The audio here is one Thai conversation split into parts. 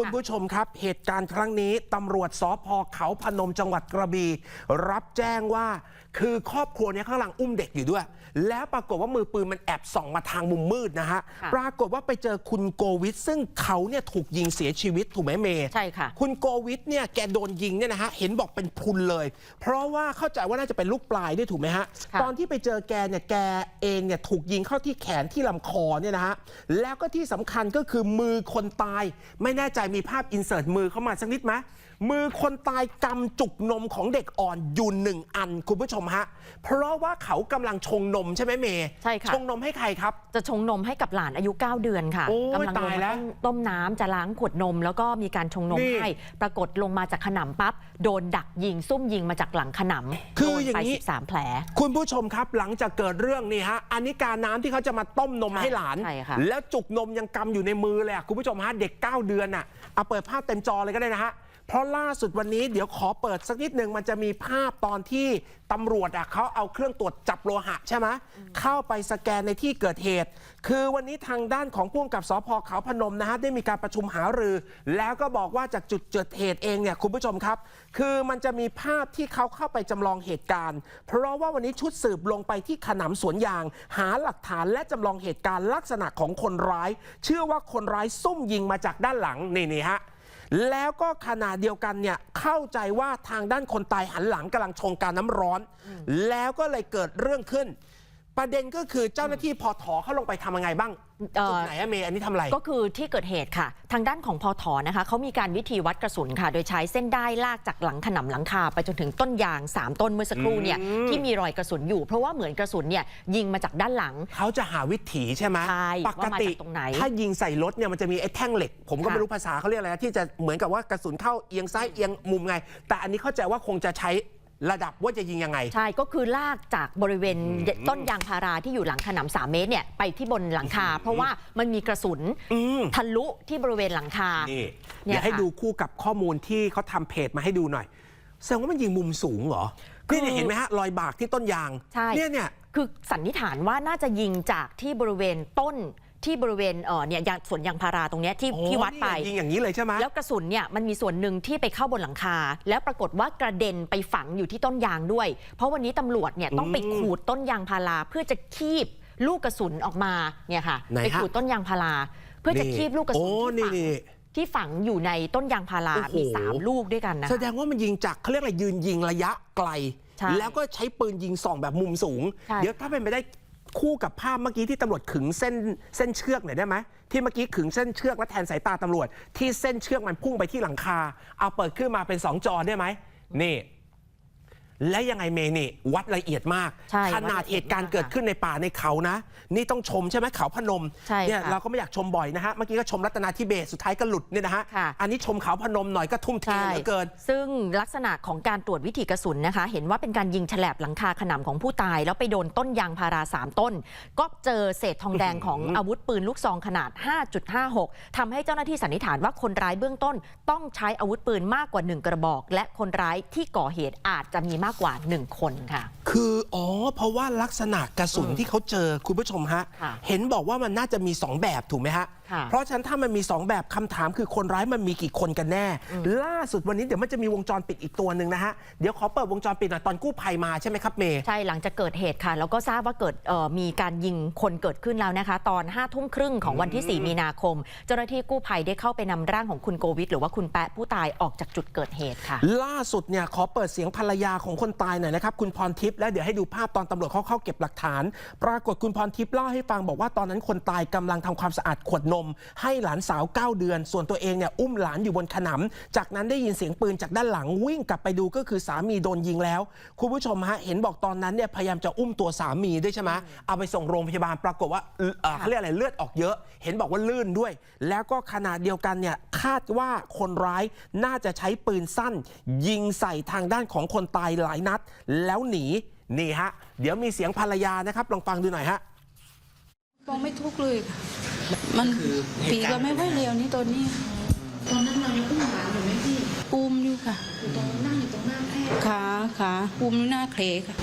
คุณผู้ชมครับ เหตุการณ์ครั้งนี้ตำรวจสพเขาพนมจังหวัดกระบี่รับแจ้งว่า คือครอบครัวเนี้ข้างหลังอุ้มเด็กอยู่ด้วย แล้วปรากฏว่ามือปืนมันแอบส่องมาทางมุมมืดนะฮะค่ะปรากฏว่าไปเจอคุณโกวิทซึ่งเขาเนี่ยถูกยิงเสียชีวิตถูกไหมเมย์ใช่ค่ะ คุณโกวิทเนี่ยแกโดนยิงเนี่ยนะฮะเห็นบอกเป็นพรุนเลย เพราะว่าเข้าใจว่าน่าจะเป็นลูกปลายด้วยถูกไหมฮะค่ะตอนที่ไปเจอแกเนี่ยแกเองเนี่ยถูกยิงเข้าที่แขนที่ลำคอเนี่ยนะฮะแล้วก็ที่สำคัญก็คือมือคนตายไม่แน่ใจมีภาพอินเสิร์ตมือเข้ามาสักนิดไหมมือคนตายกำจุกนมของเด็กอ่อนอยู่หนึ่งอันคุณผู้ชมฮะ เพราะว่าเขากำลังชงนมใช่ไหมเมย์ใช่ค่ะ ชงนมให้ใครครับ จะชงนมให้กับหลานอายุ 9 เดือนค่ะโอ้ยกำลังลงตายแล้มาวต้มต้มน้ำจะล้างขวดนม แล้วก็มีการชงนมนี่ ให้ ปรากฏลงมาจากขนำปั๊บโดนดักยิงซุ่มยิงมาจากหลังขนำคือโดนอย่างไปนี้13 แผล คุณผู้ชมครับหลังจากเกิดเรื่องนี่ฮะอันนี้การน้ำที่เขาจะมาต้มนมใช่ให้หลาน ใช่ค่ะ แล้วจุกนมยังกำอยู่ในมือเลยอะคุณผู้ชมฮะเด็ก 9 เดือนอะเอาเปิดภาพเต็มจอเลยก็ได้นะฮะ เพราะล่าสุดวันนี้เดี๋ยวขอเปิดสักนิดหนึ่งมันจะมีภาพตอนที่ตำรวจอะเขาเอาเครื่องตรวจจับโลหะใช่ไหมเข้าไปสแกนในที่เกิดเหตุ คือวันนี้ทางด้านของผู้กำกับสพเขาพนมนะฮะได้มีการประชุมหารือ แล้วก็บอกว่าจากจุดเกิดเหตุเองเนี่ยคุณผู้ชมครับ คือมันจะมีภาพที่เขาเข้าไปจำลองเหตุการณ์ เพราะว่าวันนี้ชุดสืบลงไปที่ขนำสวนยาง หาหลักฐานและจำลองเหตุการณ์ลักษณะของคนร้าย เชื่อว่าคนร้ายซุ่มยิงมาจากด้านหลังนี่นี่ฮะ แล้วก็ขณะเดียวกันเนี่ยเข้าใจว่าทางด้านคนตายหันหลังกำลังชงการน้ำร้อน แล้วก็เลยเกิดเรื่องขึ้น ประเด็นก็คือเจ้าหน้าที่พอถอเขาลงไปทำยังไงบ้างเอ่อจุดไหนอะเมย์อันนี้ทำอะไร ก็คือที่เกิดเหตุค่ะ ทางด้านของพอถอนะคะเขามีการวิธีวัดกระสุนค่ะ โดยใช้เส้นได้ลากจากหลังขนำหลังคา ไปจนถึงต้นยาง 3 ต้นเมื่อสักครู่เนี่ยอืมที่มีรอยกระสุนอยู่ เพราะว่าเหมือนกระสุนเนี่ยยิงมาจากด้านหลัง เขาจะหาวิถีใช่ไหมใช่ปกว่ามาติจากตรงไหน ถ้ายิงใส่รถเนี่ยมันจะมีไอ้แท่งเหล็ก ผมก็ค่ะไม่รู้ภาษาเขาเรียกอะไรนะที่จะเหมือนกับว่ากระสุนเข้าเอียงซ้ายเอียงมุมไง แต่อันนี้เข้าใจว่าคงจะใช้ ระดับว่าจะยิงยังไง ใช่ก็คือลากจากบริเวณต้นยางพาราที่อยู่หลังขนำสามเมตรเนี่ยไปที่บนหลังคา เพราะว่ามันมีกระสุนอืมทะลุที่บริเวณหลังคานี่เนี่ยเดี๋ยวให้ค่ะดูคู่กับข้อมูลที่เขาทำเพจมาให้ดูหน่อยแสดงว่ามันยิงมุมสูงเหรอคือนี่เนี่ยเห็นไหมฮะรอยบากที่ต้นยางใช่เนี่ยเนี่ยคือสันนิษฐานว่าน่าจะยิงจากที่บริเวณต้น ที่บริเวณเออเนี่ยยางสวนยางพาราตรงเนี้ยที่โอ้ที่วัดไปนี่ยิงอย่างนี้เลยใช่ไหมแล้วกระสุนเนี่ยมันมีส่วนหนึ่งที่ไปเข้าบนหลังคา แล้วปรากฏว่ากระเด็นไปฝังอยู่ที่ต้นยางด้วย เพราะวันนี้ตำรวจเนี่ยต้องไปอืมขูดต้นยางพาราเพื่อจะคีบลูกกระสุนออกมาเนี่ยค่ะไหนฮะไปขูดต้นยางพารา เพื่อจะคีบลูกกระสุนโอ้ที่นี่ฝังนี่ที่ฝังอยู่ในต้นยางพาราโอ้โหมีสามลูกด้วยกันนะแสคะดงว่ามันยิงจากเขาเรียกอะไรยืนยิงระยะไกลใช่แล้วก็ใช้ปืนยิงส่องแบบมุมสูงใช่เดี๋ยวถ้าเป็นไปได้ คู่กับภาพเมื่อกี้ที่ตำรวจขึงเส้นเส้นเชือกหน่อยได้ไหมที่เมื่อกี้ขึงเส้นเชือกแล้วแทนสายตาตำรวจ ที่เส้นเชือกมันพุ่งไปที่หลังคา เอาเปิดขึ้นมาเป็นสองจอได้ไหมนี่ และยังไงเมนี่วัดละเอียดมาก ใช่ขนาดวัดละเอีเหยดตุการณ์มากเกิดขึ้นในป่าในเขานะ นี่ต้องชมใช่ไหมเขาพนมใช่เนี่ยค่ะเราก็ไม่อยากชมบ่อยนะฮะเมื่อกี้ก็ชมรัตนาธิเบศสุดท้ายก็หลุดเนี่ยนะฮะค่ะ อันนี้ชมเขาพนมหน่อยก็ทุ่มเทเหลือเกิน ซึ่งลักษณะของการตรวจวิถีกระสุนนะคะ เห็นว่าเป็นการยิงฉลบหลังคาขนำของผู้ตาย แล้วไปโดนต้นยางพาราสามต้น ก็เจอเศษทองแดงของอาวุธปืนลูกซองขนาด 5.56ทำให้เจ้าหน้าที่สันนิษฐานว่าคนร้ายเบื้องต้น ต้องใช้อาวุธปืนมากกว่า 1 กระบอก และคนร้ายที่ก่อเหตุอาจจะมีมากกว่า 1 คนค่ะ คืออ๋อ เพราะว่าลักษณะกระสุนที่เขาเจอคุณผู้ชมฮะ ค่ะ เห็นบอกว่ามันน่าจะมี 2 แบบถูกไหมฮะค่ะ เพราะฉะนั้นถ้ามันมี 2 แบบคำถามคือคนร้ายมันมีกี่คนกันแน่ ล่าสุดวันนี้เดี๋ยวมันจะมีวงจรปิดอีกตัวหนึ่งนะฮะ เดี๋ยวขอเปิดวงจรปิดหน่อยตอนกู้ภัยมาใช่ไหมครับเมย์ใช่หลังจากเกิดเหตุค่ะ แล้วก็ทราบว่าเกิดเอ่อมีการยิงคนเกิดขึ้นแล้วนะคะ ตอน5้าทุ่มครึ่งของวันที่ 4 มีนาคม เจ้าหน้าที่กู้ภัยได้เข้าไปนำร่างของคุณโกวิทหรือว่าคุณแปะผู้ตายออกจากจุดเกิดเหตุค่ะ ล่าสุดเนี่ยขอเปิดเสียงภรรยาของคนตายหน่อยนะครับคุณพรทิพย์และเดี๋ยวให้ดูภาพตอนตำรวจเขาเข้าเก็บหลักฐาน ปรากฏคุณพรทิพย์เล่าให้ฟังบอกว่าตอนนั้นคนตายกำลังทำความสะอาดขวดนมให้หลานสาว 9 เดือน ส่วนตัวเองเนี่ยอุ้มหลานอยู่บนขนำจากนั้นได้ยินเสียงปืนจากด้านหลังวิ่งกลับไปดูก็คือสามีโดนยิงแล้ว คุณผู้ชมฮะเห็นบอกตอนนั้นเนี่ยพยายามจะอุ้มตัวสามีด้วยใช่ไหมเอาไปส่งโรงพยาบาลปรากฏว่าเอ่อเอ่อเขาเรียกอะไรเลือดออกเยอะ เห็นบอกว่าลื่นด้วย แล้วก็ขนาดเดียวกันเนี่ยคาดว่าคนร้ายน่าจะใช้ปืนสั้น ยิงใส่ทางด้านของคนตายหลายนัด แล้วหนีนี่ฮะ เดี๋ยวมีเสียงภรรยานะครับลองฟังดูหน่อยฮะ มองไม่ทุกข์เลยค่ะ มันผีก็ไม่ค่อยเร็วนี่ตอนนี้ ตอนนั้นเราอุ้มหลานอยู่ไหมพี่ปูมอยู่ค่ะอยู่ตรงนั่งอยู่ตรงหน้าแพทย์ขาขาปูมอยู่หน้าเคลค่ะ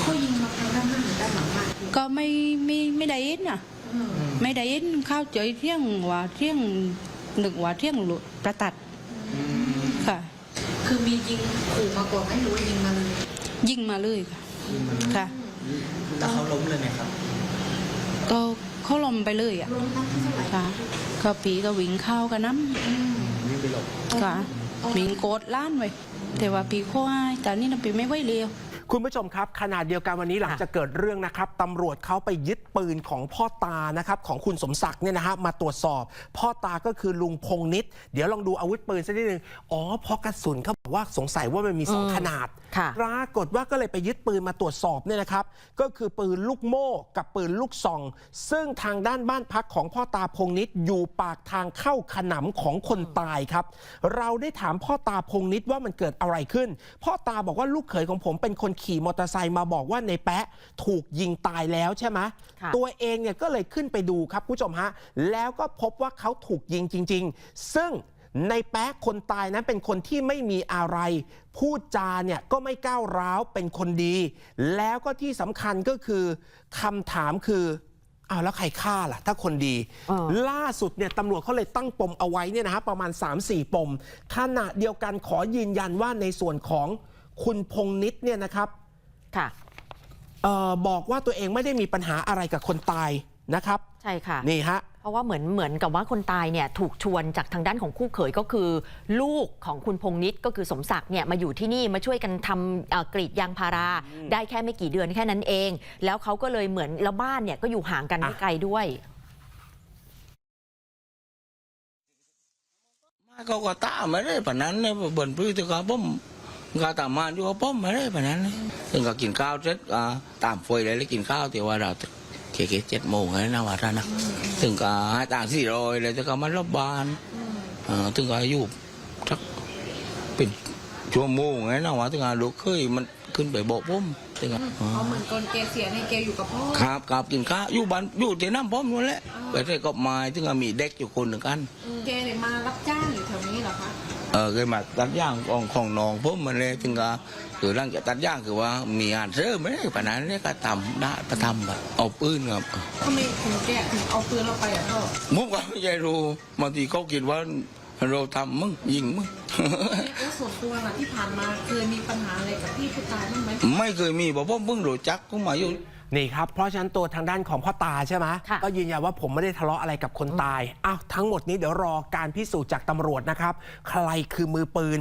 เขายิงมาทางด้านหน้าหรือด้านหลังบ้านพี่ก็ไม่ไม่ไม่ได้ยินอะเออไม่ได้ยินข้าวเจยเที่ยงว่าเที่ยงนึกว่าเที่ยงหลุดประตัดค่ะ คือมียิงขู่มาก่อนไหมหรือว่ายิงมาเลยยิงมาเลยค่ะ ค่ะ แล้วเขาล้มเลยไหมครับ ก็เขาลมไปเลยอะลงนัดที่เท่าไหร่ค่ะก็ปีก็วิ่งเข้ากันน้วิ่งไปหลบำค่ะวิ่งโกดล้านไว้แต่ว่าปีข้อให้แต่นี่นะปีไม่ไหวเร็ว คุณผู้ชมครับขณะเดียวกันวันนี้หลังจากเกิดเรื่องนะครับตำรวจเขาไปยึดปืนของพ่อตานะครับของคุณสมศักดิ์เนี่ยนะฮะมาตรวจสอบ พ่อตาก็คือลุงพงนิด เดี๋ยวลองดูอาวุธปืนสักนิดนึงอ๋อเพราะกระสุนเขาบอกว่าสงสัยว่ามันมีสองอืมขนาดค่ะปรากฏว่าก็เลยไปยึดปืนมาตรวจสอบเนี่ยนะครับ ก็คือปืนลูกโม่กับปืนลูกซอง ซึ่งทางด้านบ้านพักของพ่อตาพงนิดอยู่ปากทางเข้าขนำของคนตายครับ เราได้ถามพ่อตาพงนิดว่ามันเกิดอะไรขึ้น พ่อตาบอกว่าลูกเขยของผมเป็นคนขี่มอเตอร์ไซค์มาบอกว่าในแปะถูกยิงตายแล้วใช่ไหมค่ะตัวเองเนี่ยก็เลยขึ้นไปดูครับคุณผู้ชมฮะ แล้วก็พบว่าเขาถูกยิงจริง ๆ ซึ่งในแป๊ะคนตายนั้นเป็นคนที่ไม่มีอะไร พูดจาเนี่ยก็ไม่ก้าวร้าวเป็นคนดี แล้วก็ที่สำคัญก็คือคำถามคืออ้าวแล้วใครฆ่าล่ะ ถ้าคนดีเออล่าสุดเนี่ยตำรวจเขาเลยตั้งปมเอาไว้เนี่ยนะฮะประมาณ 3-4 ปมขณะเดียวกันขอยืนยันว่าในส่วนของ คุณพงนิดเนี่ยนะครับค่ะเออบอกว่าตัวเองไม่ได้มีปัญหาอะไรกับคนตายนะครับ ใช่ค่ะ นี่ฮะ เพราะว่าเหมือนเหมือนกับว่าคนตายเนี่ยถูกชวนจากทางด้านของคู่เขยก็คือ ลูกของคุณพงนิดก็คือสมศักดิ์เนี่ยมาอยู่ที่นี่มาช่วยกันทำเอ่อกรีดยางพารา ได้แค่ไม่กี่เดือนแค่นั้นเอง แล้วเขาก็เลยเหมือนแล้วบ้านเนี่ยก็อยู่ห่างกันไม่อะไกลด้วยมาเขาก็ตามมาได้ปานนั้นเนี่ยบนพื้นที่เขาผม ก็ตามมาอยู่กับผมมาได้ปานนั้นเลยถึงก็กินข้าวเสร็จก็ตามไฟเลยแล้วกินข้าวแต่ว่าเราเคเคเจ็ดโมงเลยนะว่าท่านนะถึงก็ให้ต่างสี่ร้อยเลยแต่ก็มารอบบานถึงก็อยู่สักเป็นชั่วโมงเลยนะว่าถึงก็ลูกเคยมันขึ้นไปบอกผมถึงก็เอาเหมือนก่อนแกเสียในแกอยู่กับพ่อครับครับกินข้าวอยู่บ้านอยู่ที่น้ำผมนั่นแหละไปได้ก็มาถึงก็มีเด็กอยู่คนหนึ่งกันแกเนี่ยมารับจ้างอยู่แถวนี้เหรอคะ เออเคยมาตัดย่างของของน้องผมมาเลยถึงก็คือร่างจะตัดย่างคือว่ามีงานเสริมไม่ได้ปานนั้นเนี่ยก็ทำได้ประทำแบบเอาปืนครับทำไมถึงแกถึงเอาปืนเราไปอะพ่อมุกก็ไม่ใช่รู้บางทีเขาคิดว่าเราทำมึงยิงมึงแล้วส่วนตัวล่ะที่ผ่านมาเคยมีปัญหาอะไรกับพี่ผู้ตายบ้างไหมไม่เคยมีบอกว่าเพิ่งรู้จักก็มาอยู่ นี่ครับ เพราะฉะนั้นตัวทางด้านของพ่อตาใช่ไหมค่ะ ก็ยืนยันว่าผมไม่ได้ทะเลาะอะไรกับคนตายอ้าวทั้งหมดนี้เดี๋ยวรอการพิสูจน์จากตำรวจนะครับ ใครคือมือปืน